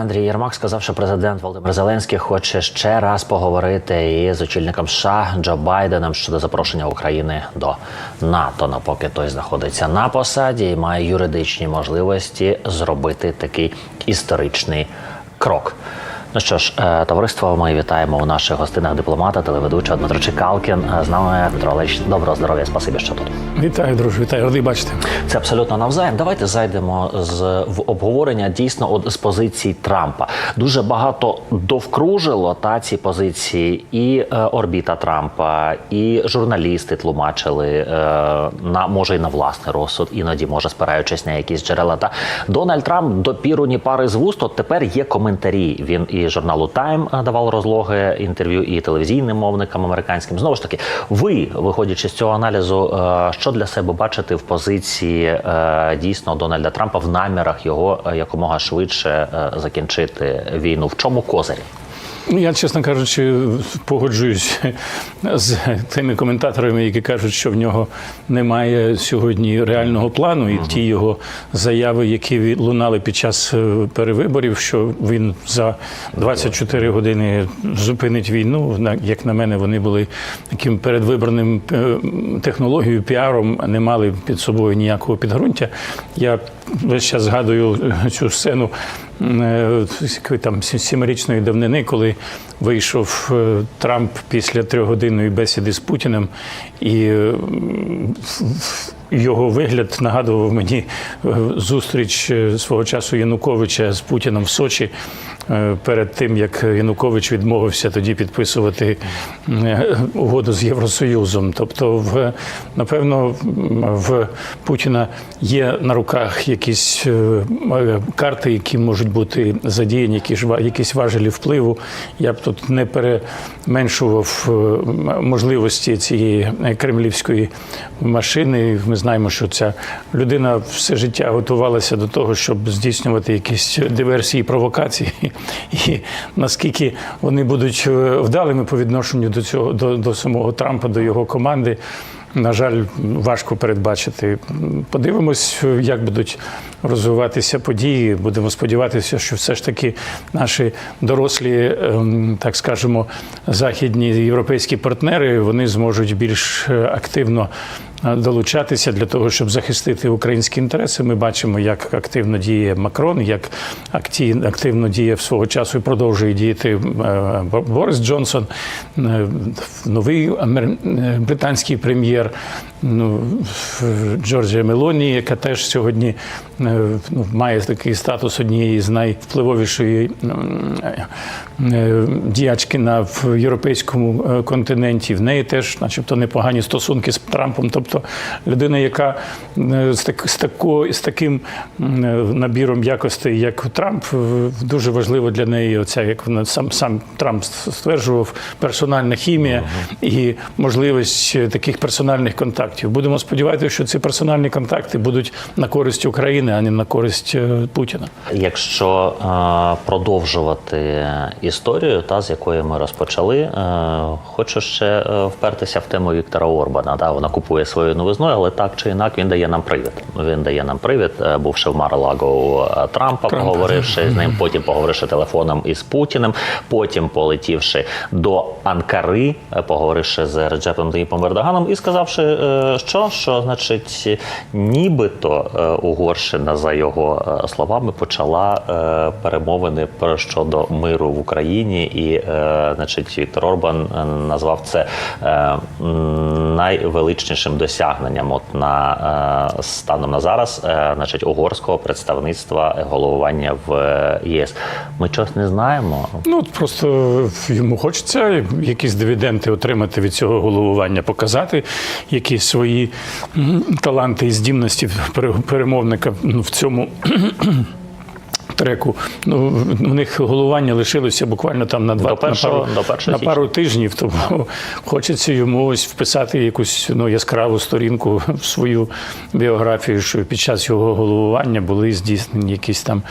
Андрій Єрмак сказав, що президент Володимир Зеленський хоче ще раз поговорити із очільником США Джо Байденом щодо запрошення України до НАТО. Напоки той знаходиться на посаді і має юридичні можливості зробити такий історичний крок. Ну що ж, е, товариство, ми вітаємо у наших гостинах дипломата, телеведучого Дмитро Чекалкін. Е, З нами Дмитро Олегович, доброго здоров'я, спасибі, що тут. Вітаю, друже, вітаю, радий бачити. Це абсолютно навзаєм. Давайте зайдемо з в обговорення дійсно от з позиції Трампа. Дуже багато довкружило та ці позиції, і е, орбіта Трампа, і журналісти тлумачили е, на може й на власний розсуд, іноді може спираючись на якісь джерела. Та Дональд Трамп допіру ні пари з вуст. От тепер є коментарі. Він і журналу Тайм давав розлоги інтерв'ю, і телевізійним мовникам американським. Знову ж таки, ви, виходячи з цього аналізу, е, що для себе бачите в позиції е, дійсно Дональда Трампа в намірах його е, якомога швидше закінчити війну? В чому козирі? Ну, Я, чесно кажучи, погоджуюсь з тими коментаторами, які кажуть, що в нього немає сьогодні реального плану, і ті його заяви, які лунали під час е, перевиборів, що він за 24 години зупинить війну. Як на мене, вони були таким передвиборним е, технологією, піаром, не мали під собою ніякого підґрунтя. Я весь час згадую цю сцену там сі- сімирічної давнини, коли вийшов е, Трамп після трьохгодинної бесіди з Путіним, і е, його вигляд нагадував мені е, зустріч е, свого часу Януковича з Путіним в Сочі. е, Перед тим як Янукович відмовився тоді підписувати угоду з Євросоюзом, тобто, в напевно, в Путіна є на руках якісь карти, які можуть бути задіяні, якісь важелі впливу. Я б тут не переменшував можливості цієї кремлівської машини. Ми знаємо, що ця людина все життя готувалася до того, щоб здійснювати якісь диверсії, провокації, і наскільки вони будуть е, вдалими по відношенню до цього до, до самого Трампа, до його команди. На жаль, важко передбачити. Подивимось, як будуть розвиватися події. Будемо сподіватися, що все ж таки наші дорослі, ем, так скажемо, західні європейські партнери вони зможуть більш е, активно е, долучатися для того, щоб захистити українські інтереси. Ми бачимо, як активно діє Макрон, як активно діє в свого часу і продовжує діяти е, Борис Джонсон, новий британський прем'єр. Ну, Джорджія Мелоні, яка теж сьогодні е, ну, має такий статус однієї з найвпливовішої е, діячки на в європейському е, континенті. В неї теж, начебто, непогані стосунки з Трампом. Тобто людина, яка з, так, з, тако, з таким набіром якостей, як Трамп, дуже важливо для неї, оця, як вона сам сам Трамп стверджував, персональна хімія і можливість таких персональних контактів. Будемо сподіватися, що ці персональні контакти будуть на користь України, а не на користь е, Путіна. Якщо е, продовжувати історію, та з якої ми розпочали, е, хочу ще е, впертися в тему Віктора Орбана. Да, вона купує свою новизною, але так чи інак він дає нам привід. Він дає нам привід, е, бувши в Мар-Лаго Трампа, Трампа, поговоривши з ним, потім поговоривши телефоном із Путіним, потім полетівши до Анкари, поговоривши з Реджепом Таїпом Ердоганом і сказавши, е, що, що значить, нібито е, Угорщина за його е, словами почала е, перемовини про щодо миру в Україні, і значить Віктор Орбан назвав це найвеличнішим досягненням. От на станом на зараз, значить, угорського представництва головування в ЄС. Ми чогось не знаємо. Ну просто йому хочеться якісь дивіденди отримати від цього головування, показати якісь свої таланти і здібності пере- перемовника в цьому. Треку. Ну, у них головування лишилося буквально там на два До першого- на пару, до першого на пару тижнів. Тому хочеться йому ось вписати якусь ну, яскраву сторінку в свою біографію, що під час його головування були здійснені якісь там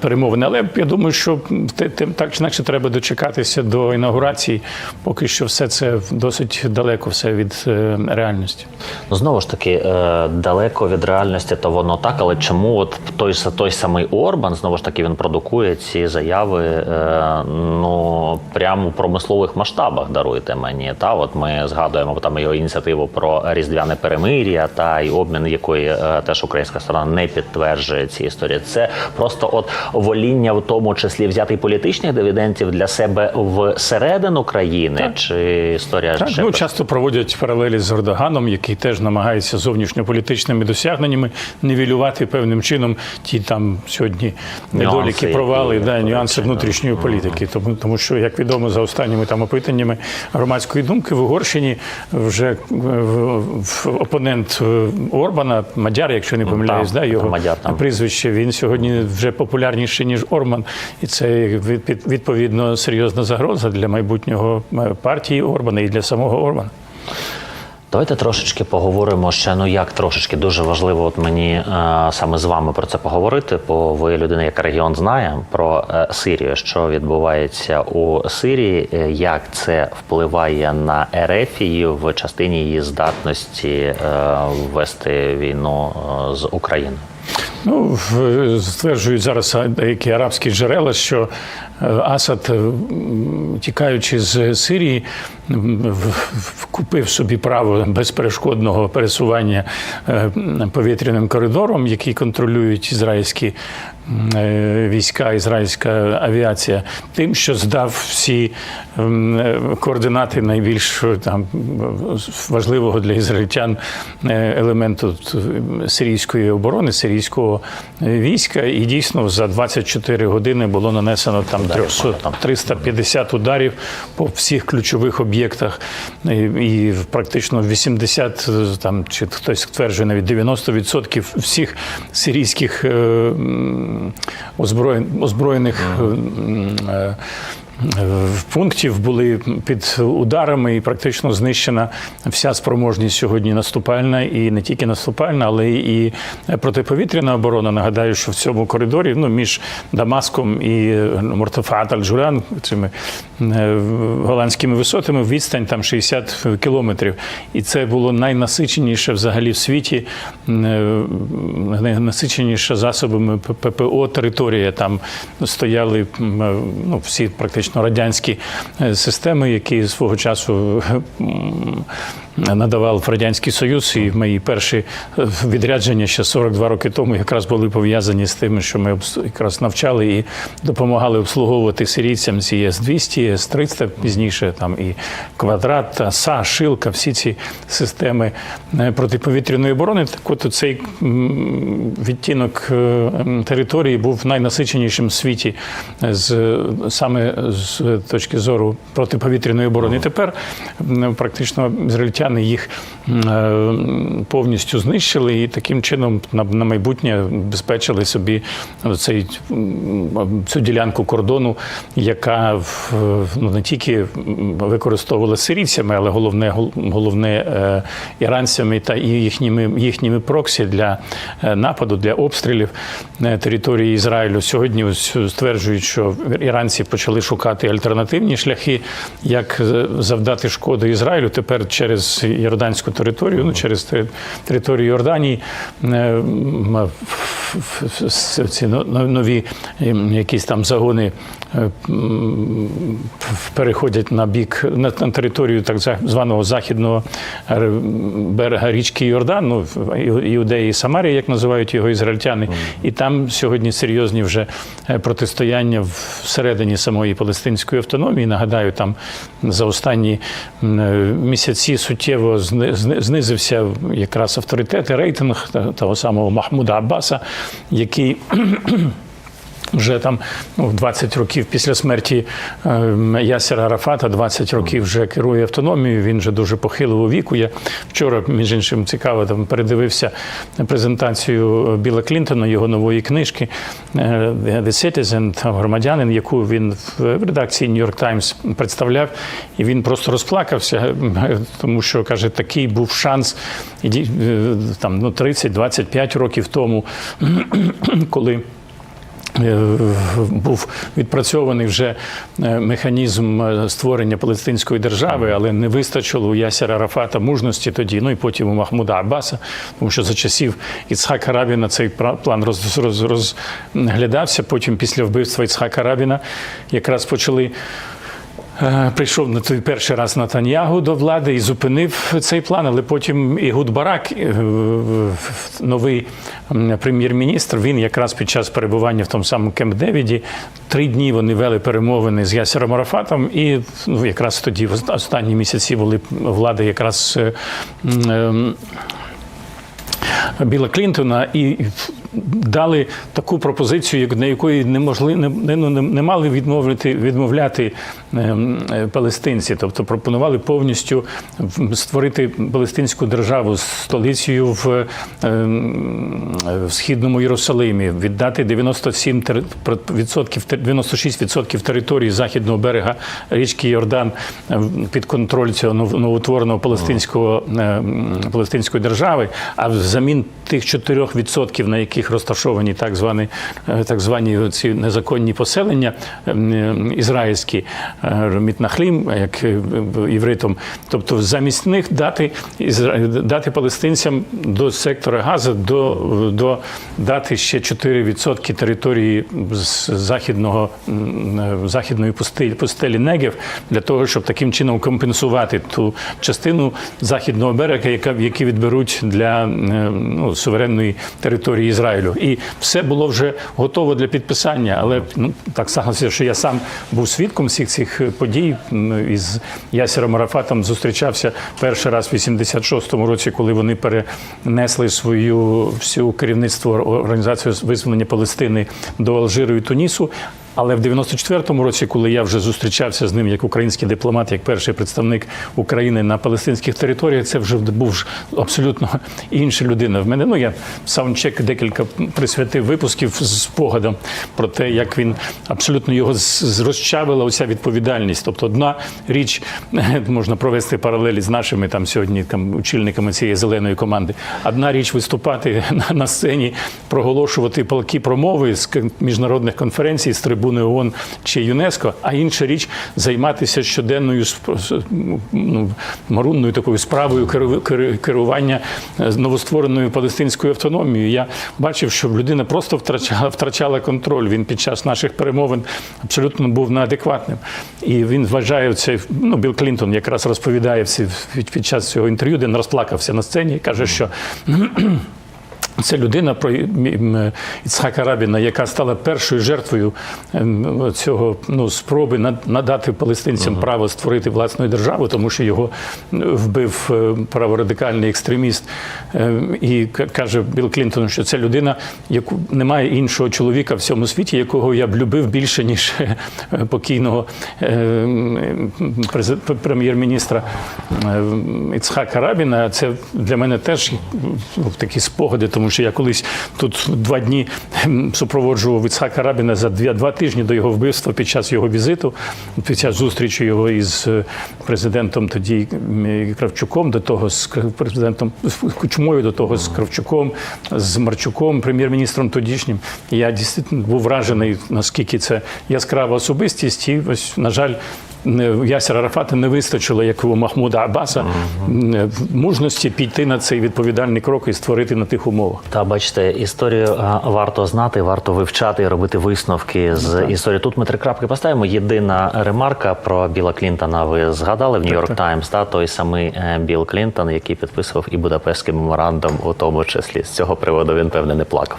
перемовини. Але я думаю, що те- так чи інакше треба дочекатися до інаугурації. Поки що все це досить далеко все від е, реальності. Ну, знову ж таки, е, далеко від реальності, то воно так, але чому от той, той самий Орбан, знову ж таки він продукує ці заяви е, ну прямо в промислових масштабах. Даруйте мені. Та от ми згадуємо там його ініціативу про різдвяне перемир'я та й обмін, якої е, теж українська сторона не підтверджує ці історії. Це просто от воління, в тому числі взяти політичних дивідендів для себе всередину країни, чи історія Так, ще ну, часто проводять паралелі з Ердоганом, який теж намагається зовнішньополітичними досягненнями нівелювати певним чином ті там сьогодні недоліки, провали, да, нюанси внутрішньої політики. Тому, тому що, як відомо, за останніми там опитаннями громадської думки в Угорщині вже е, опонент е, Орбана, Мадяр, якщо не помиляюсь, да, його Мадяр прізвище, він сьогодні вже популярніший, ніж Орман. І це від- від- відповідно серйозна загроза для майбутнього е, партії Орбана і для самого Орбана. Давайте трошечки поговоримо ще. Ну як трошечки дуже важливо, от мені е, саме з вами про це поговорити. Бо ви людина, яка регіон знає про е, Сирію, що відбувається у Сирії, е, як це впливає на Ерефію в частині її здатності е, ввести війну е, з Україною. Ну, стверджують зараз деякі арабські джерела, що е, Асад, тікаючи з Сирії, купив собі право безперешкодного пересування е, повітряним коридором, який контролюють ізраїльські е, війська, ізраїльська авіація, тим, що здав всі е, координати найбільш там важливого для ізраїльтян елементу сирійської оборони, сирійського війська. І дійсно за 24 години було нанесено там 300, 350 ударів по всіх ключових об'єктах. І, і практично 80, е, там чи хтось стверджує навіть 90% всіх сирійських е, озброєн, озброєних. Е, пунктів були під ударами, і практично знищена вся спроможність сьогодні наступальна, і не тільки наступальна, але і протиповітряна оборона. Нагадаю, що в цьому коридорі, ну між Дамаском і Мортофат Аль-Джулян, цими е, голландськими висотами, відстань там 60 кілометрів. І це було найнасиченіше взагалі в світі, е, найнасиченіша засобами ППО територія. Там стояли ну, всі практично радянські е, системи, які свого часу м, надавав Радянський Союз, і мої перші е, відрядження ще 42 роки тому якраз були пов'язані з тим, що ми якраз навчали і допомагали обслуговувати сирійцям ці С-200, С-300, пізніше там і квадрат, СА, Шилка, всі ці системи е, протиповітряної оборони. Так от цей відтінок е, території був найнасиченішим в світі з саме з точки зору протиповітряної оборони. І тепер практично ізраїльтяни їх е, повністю знищили і таким чином на, майбутнє безпечили собі цей, цю ділянку кордону, яка ну, не тільки використовувала сирійцями, але головне, головне е, іранцями та їхніми, їхніми проксі для е, нападу, для обстрілів території Ізраїлю. Сьогодні стверджують, що іранці почали шукати альтернативні шляхи, як завдати шкоди Ізраїлю тепер через Йорданську територію, ну через територію Йорданії. Ці но- но- нові якісь там загони е, переходять на бік на, територію так званого західного е, берега річки Йордан, ну Іудеї і Самарія, як називають його ізраїльтяни, і там сьогодні серйозні вже е, протистояння всередині самої палестинської автономії. Нагадаю, там за останні місяці суттєво зни- знизився якраз авторитет і рейтинг того самого Махмуда Аббаса, який вже там ну, 20 років після смерті е, Ясера Арафата, 20 років вже керує автономією. Він вже дуже похилого віку. Я вчора, між іншим, цікаво там передивився презентацію Біла Клінтона, його нової книжки е, The Citizen, громадянин, яку він в редакції New York Times представляв, і він просто розплакався, тому що каже, такий був шанс е, там ну 30-25 років тому, коли був відпрацьований вже е, механізм е, створення палестинської держави, але не вистачило у Ясера Арафата мужності тоді, ну і потім у Махмуда Аббаса, тому що за часів Іцхака Рабіна цей план роз, роз, розглядався. Потім після вбивства Іцхака Рабіна якраз почали. Е, Прийшов на той перший раз Натаньягу до влади і зупинив цей план, але потім і Гуд Барак, е, новий прем'єр-міністр, він якраз під час перебування в тому самому Кемп Девіді три дні вони вели перемовини з Ясером Арафатом, і ну, якраз тоді, в ост- останні місяці, були влади якраз. е, Біла Клінтона і дали таку пропозицію, на якої не могли не, ну, не, не мали відмовити відмовляти палестинці. Тобто пропонували повністю створити палестинську державу з столицею в, ем, в східному Єрусалимі, віддати 97 тер- про- відсотків, 96% території західного берега річки Йордан е, під контроль цього нов- новоутвореного палестинського ем, палестинської держави, а взамін тих 4%, на яких розташовані так звані, е, так звані ці незаконні поселення ем, е, ізраїльські е, мітнахлім, як е, євритом, тобто замість них дати дати палестинцям до сектора Газа до, до дати ще 4% території з західного е, західної пустелі, пустелі Негів для того, щоб таким чином компенсувати ту частину західного берега, яка які відберуть для е, ну, суверенної території Ізраїлю. І все було вже готово для підписання. Але ну так сталося, що я сам був свідком всіх цих подій із Ясіром Арафатом зустрічався перший раз в 86-му році, коли вони перенесли свою всю керівництво організацію визволення Палестини до Алжиру і Тунісу. Але в 94-му році, коли я вже зустрічався з ним як український дипломат, як перший представник України на палестинських територіях, це вже був абсолютно інша людина. В мене ну я саундчек декілька присвятив випусків з спогадом про те, як він абсолютно його розчавила оця відповідальність. Тобто, одна річ можна провести паралелі з нашими там сьогодні там очільниками цієї зеленої команди. Одна річ виступати на, сцені, проголошувати палкі промови з міжнародних конференцій з трибуни ООН чи ЮНЕСКО, а інша річ займатися щоденною ну, марунною такою справою керування е, новоствореною палестинською автономією. Я бачив, що людина просто втрачала, втрачала контроль. Він під час наших перемовин абсолютно був неадекватним. І він вважає це. Ну, Білл Клінтон якраз розповідає всі під, час цього інтерв'ю, де він розплакався на сцені і каже, що. Це людина про Іцхака Рабіна, яка стала першою жертвою ем, цього ну, спроби над- надати палестинцям право створити власну державу, тому що його вбив е, праворадикальний екстреміст. Е, І каже Білл Клінтон, що це людина, яку немає іншого чоловіка в цьому світі, якого я б любив більше, ніж е, покійного е, прем'єр-міністра Іцхака Рабіна. Це для мене теж ну, такі спогади, тому що я колись тут два дні супроводжував Іцхака Рабіна за два, два тижні до його вбивства під час його візиту, під час зустрічі його із е, президентом тоді Кравчуком, до того з президентом Кучмою, до того з Кравчуком, з Марчуком, прем'єр-міністром тодішнім. Я дійсно був вражений, наскільки це яскрава особистість. І ось, на жаль, Ясера Арафата не вистачило, як у Махмуда Аббаса, м, мужності піти на цей відповідальний крок і створити на тих умовах. Та бачите, історію е, варто знати, варто вивчати і робити висновки з історії. Тут ми три крапки поставимо. Єдина ремарка про Біла Клінтона. Ви згадали в Нью-Йорк Таймс, та той самий е, Білл Клінтон, який підписував і Будапештський меморандум, у тому числі з цього приводу він певне не плакав.